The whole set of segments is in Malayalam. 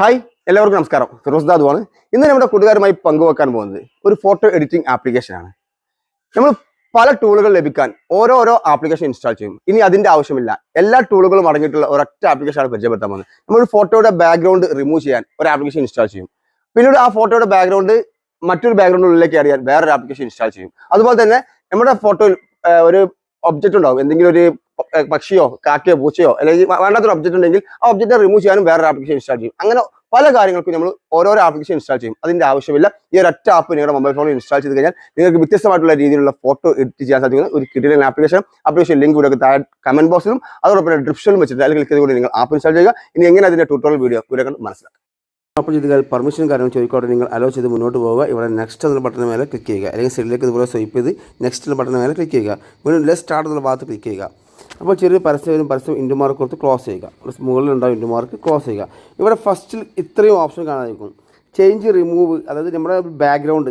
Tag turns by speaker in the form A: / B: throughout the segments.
A: ഹായ് എല്ലാവർക്കും നമസ്കാരം. ഫിറോസ് ദാദു ആണ്. ഇന്ന് നമ്മുടെ കൂട്ടുകാരുമായി പങ്കുവെക്കാൻ പോകുന്നത് ഒരു ഫോട്ടോ എഡിറ്റിംഗ് ആപ്ലിക്കേഷനാണ് നമ്മൾ പല ടൂളുകൾ ലഭിക്കാൻ ഓരോരോ ആപ്ലിക്കേഷൻ ഇൻസ്റ്റാൾ ചെയ്യും. ഇനി അതിന്റെ ആവശ്യമില്ല. എല്ലാ ടൂളുകളും അടങ്ങിയിട്ടുള്ള ഒരൊറ്റ ആപ്ലിക്കേഷനാണ് പരിചയപ്പെടുത്താൻ പോകുന്നത്. നമ്മൾ ഫോട്ടോയുടെ ബാക്ക്ഗ്രൗണ്ട് റിമൂവ് ചെയ്യാൻ ഒരു ആപ്ലിക്കേഷൻ ഇൻസ്റ്റാൾ ചെയ്യും. പിന്നീട് ആ ഫോട്ടോയുടെ ബാക്ക്ഗ്രൗണ്ട് മറ്റൊരു ബാക്ക്ഗ്രൗണ്ടിലേക്ക് അറിയാൻ വേറൊരു ആപ്ലിക്കേഷൻ ഇൻസ്റ്റാൾ ചെയ്യും. അതുപോലെ തന്നെ നമ്മുടെ ഫോട്ടോയിൽ ഒരു ഒബ്ജക്റ്റ് ഉണ്ടാവും. എന്തെങ്കിലും ഒരു പക്ഷിയോ കാക്കയോ പൂച്ചയോ അല്ലെങ്കിൽ വേണ്ടാത്തൊരു ഒബ്ജക്റ്റ് ഉണ്ടെങ്കിൽ ആ ഒബ്ജക്റ്റ് റിമൂവ് ചെയ്യാനും വേറൊരു ആപ്ലിക്കേഷൻ ഇൻസ്റ്റാൾ ചെയ്യും. അങ്ങനെ പല കാര്യങ്ങൾക്കും നമ്മൾ ഓരോരോ ആപ്ലിക്കേഷൻ ഇൻസ്റ്റാൾ ചെയ്യും. അതിന്റെ ആവശ്യമില്ല. ഈ ഒരു ആപ്പ് നിങ്ങളുടെ മൊബൈൽ ഫോണിൽ ഇൻസ്റ്റാൾ ചെയ്ത് കഴിഞ്ഞാൽ നിങ്ങൾക്ക് വ്യത്യസ്തമായിട്ടുള്ള രീതിയിലുള്ള ഫോട്ടോ എഡിറ്റ് ചെയ്യാൻ സാധിക്കുന്ന ഒരു കിടിലൻ ആപ്ലിക്കേഷൻ ആപ്ലിക്കേഷൻ ലിങ്ക് ഇവിടെ താഴെ കമന്റ് ബോക്സിലും അതോടൊപ്പം ഡിസ്ക്രിപ്ഷനിലും വെച്ചിട്ട് അതിൽ ക്ലിക്ക് ചെയ്തുകൊണ്ട് നിങ്ങൾ ആപ്പ് ഇൻസ്റ്റാൾ ചെയ്യുക. ഇനി എങ്ങനെ അതിന്റെ ട്യൂട്ടോറിയൽ വീഡിയോ ഇവിടെ കണ്ട് മനസ്സിലാക്കാം.
B: അപ്പോൾ ചെയ്ത് പെർമിഷൻ കാര്യങ്ങൾ ചോദിക്കോട്ടെ നിങ്ങൾ അലോ ചെയ്ത് മുന്നോട്ട് പോവുക. ഇവിടെ നെക്സ്റ്റ് എന്ന ബട്ടൺ മേലെ ക്ലിക്ക് ചെയ്യുക. അല്ലെങ്കിൽ സൈഡിലേക്ക് ഇതുപോലെ സ്വൈപ്പ് ചെയ്ത് നെക്സ്റ്റ് എന്ന ബട്ടൺ മേലെ ക്ലിക്ക് ചെയ്യുക. വീണ്ടും ലെസ് സ്റ്റാർട്ട് എന്നുള്ള ഭാഗത്ത് ക്ലിക്ക് ചെയ്യുക. അപ്പോൾ ചെറിയ പരസ്യം വരും പരസ്യം ഇൻഡു മാർക്ക് കൊടുത്ത് ക്ലോസ് ചെയ്യുക. ഇവിടെ മുകളിലുണ്ടാവും ഇൻഡു മാർക്ക് ക്ലോസ് ചെയ്യുക. ഇവിടെ ഫസ്റ്റിൽ ഇത്രയും ഓപ്ഷൻ കാണാതിരിക്കും. ചേഞ്ച് റിമൂവ് അതായത് നമ്മുടെ ബാക്ക്ഗ്രൗണ്ട്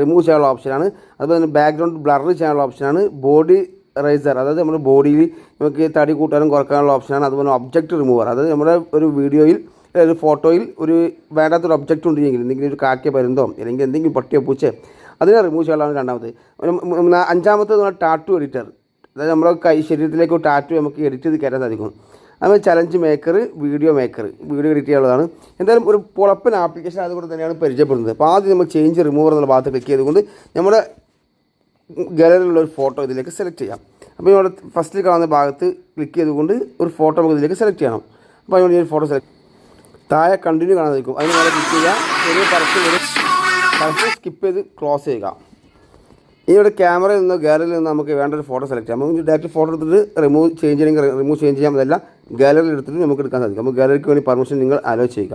B: റിമൂവ് ചെയ്യാനുള്ള ഓപ്ഷനാണ് അതുപോലെ തന്നെ ബാക്ക്ഗ്രൗണ്ട് ബ്ലർ ചെയ്യാനുള്ള ഓപ്ഷനാണ് ബോഡി റൈസർ അതായത് നമ്മുടെ ബോഡിയിൽ നമുക്ക് തടി കൂട്ടാനും കുറക്കാനുള്ള ഓപ്ഷനാണ് അതുപോലെ ഒബ്ജക്റ്റ് റിമൂവർ അതായത് നമ്മുടെ ഒരു വീഡിയോയിൽ ഒരു ഫോട്ടോയിൽ ഒരു വേണ്ടാത്തൊരു ഒബ്ജക്റ്റ് ഉണ്ടെങ്കിൽ എന്തെങ്കിലും ഒരു കാക്കിയ പരുന്തോ അല്ലെങ്കിൽ എന്തെങ്കിലും പട്ടിയോ പൂച്ചയോ അതിനെ റിമൂവ് ചെയ്യാനുള്ളതാണ് രണ്ടാമത് അഞ്ചാമത്തെ ടാറ്റു എഡിറ്റർ അതായത് നമ്മുടെ കൈ ശരീരത്തിലേക്ക് ടാറ്റു നമുക്ക് എഡിറ്റ് ചെയ്ത് കയറ്റാൻ സാധിക്കും. അതുപോലെ challenge maker video maker video edit ചെയ്യാനുള്ളതാണ്. എന്തായാലും ഒരു പുളപ്പൻ ആപ്ലിക്കേഷൻ അതുകൊണ്ട് തന്നെയാണ് പരിചയപ്പെടുന്നത്. അപ്പോൾ ആദ്യം നമ്മൾ ചേഞ്ച് റിമൂവർ എന്നുള്ള ഭാഗത്ത് ക്ലിക്ക് ചെയ്തുകൊണ്ട് നമ്മുടെ ഗാലറിയിലുള്ള ഒരു ഫോട്ടോ ഇതിലേക്ക് സെലക്ട് ചെയ്യാം. അപ്പോൾ ഇവിടെ ഫസ്റ്റിൽ കാണുന്ന ഭാഗത്ത് ക്ലിക്ക് ചെയ്തുകൊണ്ട് ഒരു ഫോട്ടോ നമുക്ക് ഇതിലേക്ക് സെലക്ട് ചെയ്യണം. അപ്പോൾ അതിനോട് ഈ ഫോട്ടോ സെലക്ട് താഴെ കണ്ടിന്യൂ കാണാൻ സാധിക്കും. അതിന് മേലെ ക്ലിക്ക് ചെയ്യുക. ചെറിയ പരസ്യം വരും. പരസ്യം സ്കിപ്പ് ചെയ്ത് ക്ലോസ് ചെയ്യുക. ഇനി ഒരു ക്യാമറയിൽ നിന്ന് ഗാലറിയിൽ നിന്ന് നമുക്ക് വേണ്ട ഒരു ഫോട്ടോ സെലക്ട് ചെയ്യാം. നമുക്ക് ഡയറക്റ്റ് ഫോട്ടോ എടുത്തിട്ട് റിമൂവ് ചേഞ്ച് ചെയ്യണമെങ്കിൽ റിമൂവ് ചേഞ്ച് ചെയ്യാം അതല്ല ഗാലറിയിൽ എടുത്തിട്ട് നമുക്ക് എടുക്കാൻ സാധിക്കും. അപ്പോൾ ഗാലറിക്ക് വേണ്ടി പെർമിഷൻ നിങ്ങൾ അലോ ചെയ്യുക.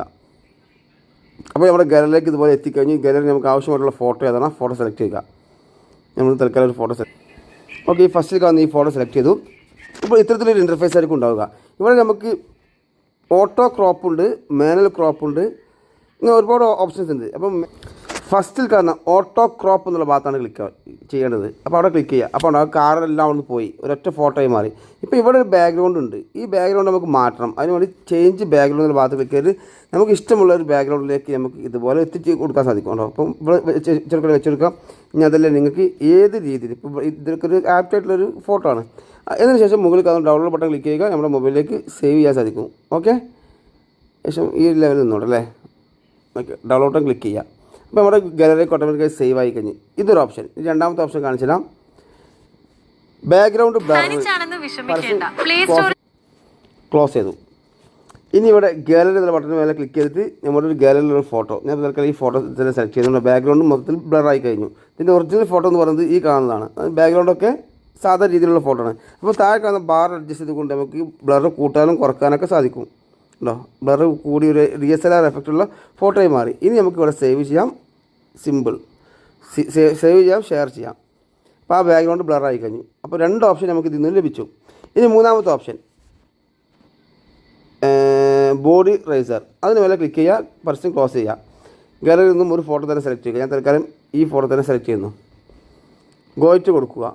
B: അപ്പോൾ നമ്മുടെ ഗാലറിയിലേക്ക് ഇതുപോലെ എത്തിക്കഴിഞ്ഞ് ഗാലറി നമുക്ക് ആവശ്യമായിട്ടുള്ള ഫോട്ടോ ഏതാണ് ഫോട്ടോ സെലക്ട് ചെയ്യുക. നമ്മൾ തൽക്കാലം ഒരു ഫോട്ടോ സെലക്ട് ഓക്കെ ഈ ഫസ്റ്റിൽ കാണുന്ന ഈ ഫോട്ടോ സെലക്ട് ചെയ്തു. അപ്പോൾ ഇത്തരത്തിലൊരു ഇന്റർഫേസ് ആയിരിക്കും ഉണ്ടാവുക. ഇവിടെ നമുക്ക് ഓട്ടോ ക്രോപ്പ് ഉണ്ട് മാനുവൽ ക്രോപ്പ് ഉണ്ട്. ഇങ്ങനെ ഒരുപാട് ഓപ്ഷൻസ് ഉണ്ട്. അപ്പം ഫസ്റ്റിൽ കാണുന്ന ഓട്ടോ ക്രോപ്പ് എന്നുള്ള ഭാഗത്താണ് ക്ലിക്ക് ചെയ്യേണ്ടത്. അപ്പോൾ അവിടെ ക്ലിക്ക് ചെയ്യുക അപ്പോൾ അവിടെ കാറെല്ലാം അവിടെ പോയി. ഒരൊറ്റ ഫോട്ടോയിൽ മാറി. ഇപ്പോൾ ഇവിടെ ഒരു ബാക്ക്ഗ്രൗണ്ട് ഉണ്ട്. ഈ ബാക്ക്ഗ്രൗണ്ട് നമുക്ക് മാറ്റണം. അതിന് വേണ്ടി ചേഞ്ച് ബാക്ക്ഗ്രൗണ്ട് എന്നുള്ള ഭാഗത്ത് ക്ലിക്ക് ചെയ്ത് നമുക്ക് ഇഷ്ടമുള്ള ഒരു ബാക്ക്ഗ്രൗണ്ടിലേക്ക് നമുക്ക് ഇതുപോലെ എത്തിച്ച് കൊടുക്കാൻ സാധിക്കും കേട്ടോ. അപ്പം ഇവിടെ വെച്ച് ചെറുക്കനെ വെച്ചെടുക്കാം. ഇനി അതല്ല നിങ്ങൾക്ക് ഏത് രീതിയിൽ ഇപ്പോൾ ഇതൊക്കെ ഒരു ആപ്റ്റായിട്ടുള്ളൊരു ഫോട്ടോ ആണ്. അതിന് ശേഷം മുകളിൽ കാണുന്ന ഡൗൺലോഡ് ബട്ടൺ ക്ലിക്ക് ചെയ്യുക. നമ്മുടെ മൊബൈലിലേക്ക് സേവ് ചെയ്യാൻ സാധിക്കും. ഓക്കെ ശേഷം ഈ ലെവലിൽ നിന്നോട്ടല്ലേ ഓക്കെ ഡൗൺലോഡ് ക്ലിക്ക് ചെയ്യുക അപ്പോൾ നമ്മുടെ ഗാലറി ഓട്ടോമാറ്റിക്കായി സേവ് ആയി കഴിഞ്ഞ്. ഇതൊരു ഓപ്ഷൻ രണ്ടാമത്തെ ഓപ്ഷൻ കാണിച്ചു ബാക്ക്ഗ്രൗണ്ട് ക്ലോസ് ചെയ്തു. ഇനി ഇവിടെ ഗാലറി എന്നുള്ള ബട്ടൺ മേലെ ക്ലിക്ക് ചെയ്തിട്ട് നമ്മുടെ ഒരു ഗാലറിയിലുള്ള ഫോട്ടോ ഞാൻ തൽക്കാലം ഈ ഫോട്ടോ തന്നെ സെലക്ട് ചെയ്യുന്നുണ്ട് ബാക്ക്ഗ്രൗണ്ട് മൊത്തത്തിൽ ബ്ലർ ആയി കഴിഞ്ഞു. ഇതിന്റെ ഒറിജിനൽ ഫോട്ടോ എന്ന് പറയുന്നത് ഈ കാണുന്നതാണ്. ബാക്ക്ഗ്രൗണ്ടൊക്കെ സാധാരണ രീതിയിലുള്ള ഫോട്ടോ ആണ്. അപ്പോൾ താഴെ കാണുന്ന ബാർ അഡ്ജസ്റ്റ് ചെയ്തുകൊണ്ട് നമുക്ക് ബ്ലർ കൂട്ടാനും കുറക്കാനൊക്കെ സാധിക്കും. ഉണ്ടോ? ബ്ലർ കൂടി ഒരു ഡി എസ് എൽ ആർ എഫക്റ്റുള്ള ഫോട്ടോയായി മാറി. ഇനി നമുക്ക് ഇവിടെ സേവ് ചെയ്യാം. സിമ്പിൾ. സേവ് ചെയ്യാം ഷെയർ ചെയ്യാം. അപ്പോൾ ആ ബാക്ക്ഗ്രൗണ്ട് ബ്ലർ ആയി കഴിഞ്ഞു. അപ്പോൾ രണ്ട് ഓപ്ഷൻ നമുക്ക് ഇതിൽ നിന്ന് ലഭിച്ചു. ഇനി മൂന്നാമത്തെ ഓപ്ഷൻ. Body riser. അതിന് മേലെ ക്ലിക്ക് ചെയ്യുക പരസ്യം ക്ലോസ് ചെയ്യുക ഗാലറിയിൽ നിന്നും ഒരു ഫോട്ടോ തന്നെ സെലക്ട് ചെയ്യുക. ഞാൻ തൽക്കാലം ഈ ഫോട്ടോ തന്നെ സെലക്ട് ചെയ്യുന്നു. ഗോയിറ്റ് കൊടുക്കുക.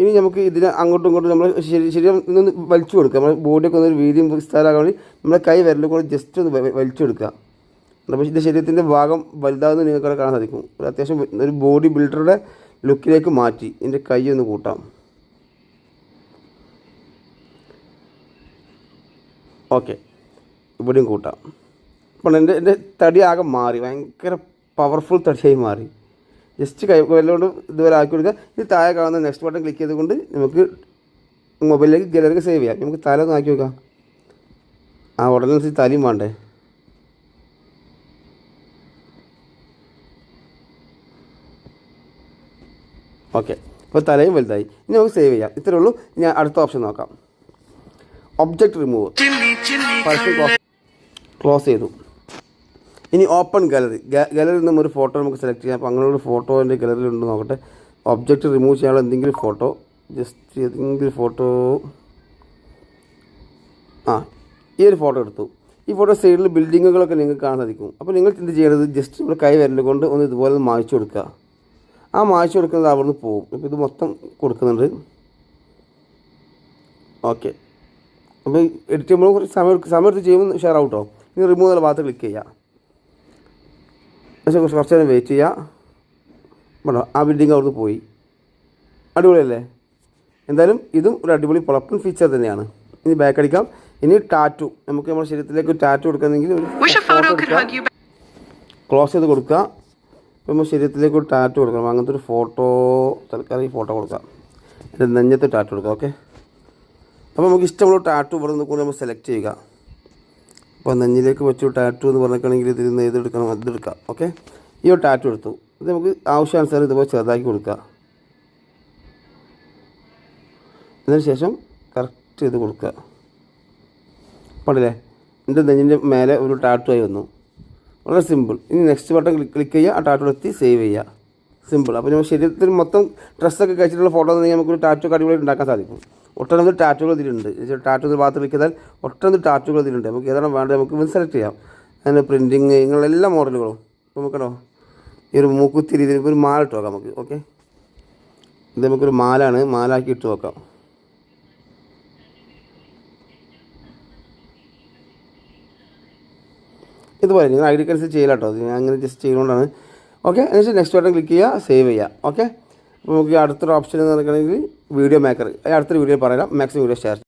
B: ഇനി നമുക്ക് ഇതിനെ അങ്ങോട്ടും ഇങ്ങോട്ടും നമ്മൾ ശരി ശരിയും ഇതൊന്ന് വലിച്ചു കൊടുക്കുക. നമ്മൾ ബോഡിയൊക്കെ ഒന്ന് വീതിയും വിസ്താരമാകാൻ വേണ്ടി നമ്മുടെ കൈ വിരലും ജസ്റ്റ് ഒന്ന് വലിച്ചു കൊടുക്കുക അപ്പോൾ ഇത് ശരീരത്തിന്റെ ഭാഗം വലുതാകുന്ന നിങ്ങൾക്ക് കാണാൻ സാധിക്കും. ഒരു അത്യാവശ്യം ഒരു ബോഡി ബിൽഡറുടെ ലുക്കിലേക്ക് മാറ്റി ഇതിന്റെ കൈ ഒന്ന് കൂട്ടാം. ഓക്കെ ഇവിടെയും കൂട്ടാം. അപ്പോൾ എന്റെ എന്റെ തടി ആകെ മാറി. ഭയങ്കര പവർഫുൾ തടിയായി മാറി. ജസ്റ്റ് കൈ വല്ലതുകൊണ്ട് ഇതുവരെ ആക്കി കൊടുക്കുക. ഇത് താഴെ കാണുന്ന നെക്സ്റ്റ് ബട്ടൺ ക്ലിക്ക് ചെയ്തുകൊണ്ട് നമുക്ക് മൊബൈലിലേക്ക് ഗലറിക്ക് സേവ് ചെയ്യാം. നമുക്ക് തല ഒന്ന് ആക്കി വെക്കാം ആ ഉടനെ തലയും വേണ്ടേ? ഓക്കെ അപ്പോൾ തലയും വലുതായി. ഇനി നമുക്ക് സേവ് ചെയ്യാം. ഇത്രേ ഉള്ളൂ. ഇനി അടുത്ത ഓപ്ഷൻ നോക്കാം. ഒബ്ജക്റ്റ് റിമൂവ് പരസ്യം ക്ലോസ് ക്ലോസ് ചെയ്തു. ഇനി ഓപ്പൺ ഗാലറി ഗാലറിയിൽ നിന്നും ഒരു ഫോട്ടോ നമുക്ക് സെലക്ട് ചെയ്യാം. അപ്പോൾ അങ്ങനെ ഒരു ഫോട്ടോ എന്റെ ഗാലറിയിൽ ഉണ്ട് നോക്കട്ടെ. ഒബ്ജക്റ്റ് റിമൂവ് ചെയ്യാനുള്ള എന്തെങ്കിലും ഫോട്ടോ ജസ്റ്റ് ഏതെങ്കിലും ഫോട്ടോ ആ ഈ ഒരു ഫോട്ടോ എടുത്തു. ഈ ഫോട്ടോ സൈഡിൽ ബിൽഡിങ്ങുകളൊക്കെ നിങ്ങൾക്ക് കാണാൻ സാധിക്കും. അപ്പോൾ നിങ്ങൾ എന്ത് ചെയ്യേണ്ടത് ജസ്റ്റ് ഇവിടെ കൈ വിരൽ കൊണ്ട് ഒന്ന് ഇതുപോലെ മായ്ച്ചു കൊടുക്കുക. ആ മായ്ച്ചു കൊടുക്കുന്നത് അവിടുന്ന് പോകും അപ്പോൾ ഇത് മൊത്തം കൊടുക്കുന്നുണ്ട്. ഓക്കെ. അപ്പോൾ എഡിറ്റ് ചെയ്യുമ്പോൾ കുറച്ച് സമയം എടുക്കും- സമയം എടുത്ത് ചെയ്യുമ്പോൾ ഷെയർ ഔട്ടോ ഇനി റിമൂവ് എന്നുള്ള ഭാഗത്ത് ക്ലിക്ക് ചെയ്യുക പക്ഷേ കുറച്ച് കുറച്ച് നേരം വെയിറ്റ് ചെയ്യുക വേണോ ആ ബിൽഡിംഗ് അവിടുന്ന് പോയി. അടിപൊളിയല്ലേ? എന്തായാലും ഇതും ഒരു അടിപൊളി പൊളപ്പൻ ഫീച്ചർ തന്നെയാണ്. ഇനി ബാക്ക് അടിക്കാം. ഇനി ടാറ്റു നമുക്ക് നമ്മുടെ ശരീരത്തിലേക്ക് ടാറ്റു
C: back.
B: ക്ലോസ് ചെയ്ത് കൊടുക്കുക ഇപ്പം നമ്മൾ ശരീരത്തിലേക്ക് ഒരു ടാറ്റു കൊടുക്കണം. അങ്ങനത്തെ ഒരു ഫോട്ടോ തൽക്കാലം ഈ ഫോട്ടോ കൊടുക്കാം. എന്റെ നെഞ്ഞത്ത് ടാറ്റു കൊടുക്കാം ഓക്കെ അപ്പോൾ നമുക്ക് ഇഷ്ടമുള്ള ടാറ്റു ഇവിടെ നിന്ന് കൂടി നമ്മൾ സെലക്ട് ചെയ്യുക. അപ്പോൾ നെഞ്ഞിലേക്ക് വെച്ചു ടാറ്റു എന്ന് പറഞ്ഞിട്ടാണെങ്കിൽ ഇതിൽ നിന്ന് ഏതെടുക്കണം അതെടുക്കാം ഓക്കെ ഈ ഒരു ടാറ്റു എടുത്തു. ഇത് നമുക്ക് ആവശ്യാനുസരണം ഇതുപോലെ ചെറുതാക്കി കൊടുക്കുക അതിന് ശേഷം കറക്റ്റ് ചെയ്ത് കൊടുക്കുക. പണ്ടില്ലേ എന്റെ നെഞ്ഞിന്റെ മേലെ ഒരു ടാറ്റു ആയി വന്നു. വളരെ സിമ്പിൾ ഇനി നെക്സ്റ്റ് ബട്ടൺ ക്ലിക്ക് ക്ലിക്ക് ചെയ്യുക ആ ടാറ്റോ എത്തി സേവ് ചെയ്യുക. സിമ്പിൾ അപ്പോൾ നമ്മൾ ശരീരത്തിൽ മൊത്തം ഡ്രസ്സൊക്കെ കഴിച്ചിട്ടുള്ള ഫോട്ടോ തന്നെ നമുക്കൊരു ടാറ്റോ അടിപൊളി ഉണ്ടാക്കാൻ സാധിക്കും. ഒട്ടനവധി ടാറ്റോകൾ ഇതിലുണ്ട്. ടാറ്റോ ഒരു ഭാഗത്ത് ക്ലിക്ക് ചെയ്താൽ ഒട്ടനവധി ടാറ്റോകൾ ഇതിലുണ്ട്. നമുക്ക് ഏതാണ് വേണ്ടത് നമുക്ക് ഇത് സെലക്ട് ചെയ്യാം. അതിന് പ്രിന്റിങ് ഇങ്ങനെയുള്ള എല്ലാ മോഡലുകളും ഇപ്പോൾ നമുക്കോ ഈ ഒരു മൂക്കുത്തി രീതിയിൽ ഒരു മാല ഇട്ട് നോക്കാം നമുക്ക്. ഓക്കെ ഇത് നമുക്കൊരു മാലാണ്. മാലാക്കി ഇട്ട് നോക്കാം ഇതുപോലെ നിങ്ങൾ ഐ ഡി അനുസരിച്ച് ചെയ്യില്ല കേട്ടോ ഞാൻ അങ്ങനെ ജസ്റ്റ് ചെയ്യുന്നതുകൊണ്ടാണ് ഓക്കെ അതിനുശേഷം നെക്സ്റ്റ് ബട്ടൺ ക്ലിക്ക് ചെയ്യുക സേവ് ചെയ്യുക ഓക്കെ നമുക്ക് അടുത്തൊരു ഓപ്ഷൻ എന്ന് പറയുകയാണെങ്കിൽ വീഡിയോ മേക്കർ അടുത്തൊരു വീഡിയോ പറയാം. Maximum video share